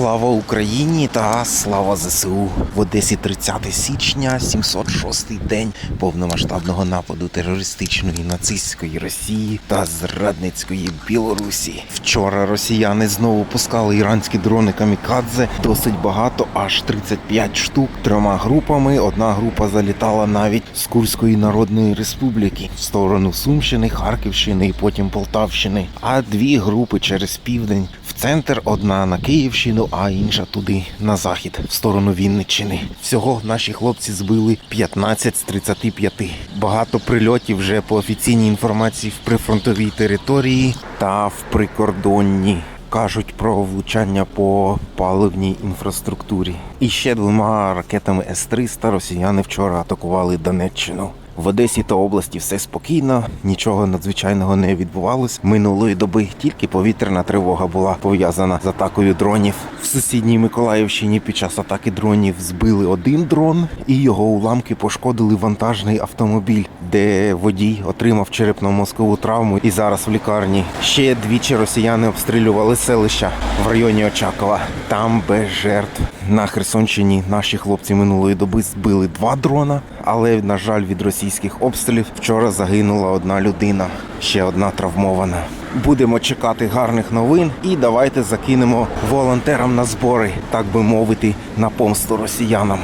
Слава Україні та слава ЗСУ в Одесі 30 січня, 706-й день повномасштабного нападу терористичної нацистської Росії та зрадницької Білорусі. Вчора росіяни знову пускали іранські дрони камікадзе. Досить багато, аж 35 штук трьома групами. Одна група залітала навіть з Курської Народної Республіки в сторону Сумщини, Харківщини і потім Полтавщини. А дві групи через південь центр, одна на Київщину, а інша туди на захід, в сторону Вінниччини. Всього наші хлопці збили 15 з 35. Багато прильотів вже по офіційній інформації в прифронтовій території та в прикордонні. Кажуть про влучання по паливній інфраструктурі. І ще двома ракетами С-300 росіяни вчора атакували Донеччину. В Одесі та області все спокійно, нічого надзвичайного не відбувалось. Минулої доби тільки повітряна тривога була пов'язана з атакою дронів. В сусідній Миколаївщині під час атаки дронів збили один дрон, і його уламки пошкодили вантажний автомобіль, де водій отримав черепно-мозкову травму і зараз в лікарні. Ще двічі росіяни обстрілювали селища в районі Очакова. Там без жертв. На Херсонщині наші хлопці минулої доби збили два дрона, але на жаль, від російських обстрілів вчора загинула одна людина, ще одна травмована. Будемо чекати гарних новин і давайте закинемо волонтерам на збори, так би мовити, на помсту росіянам.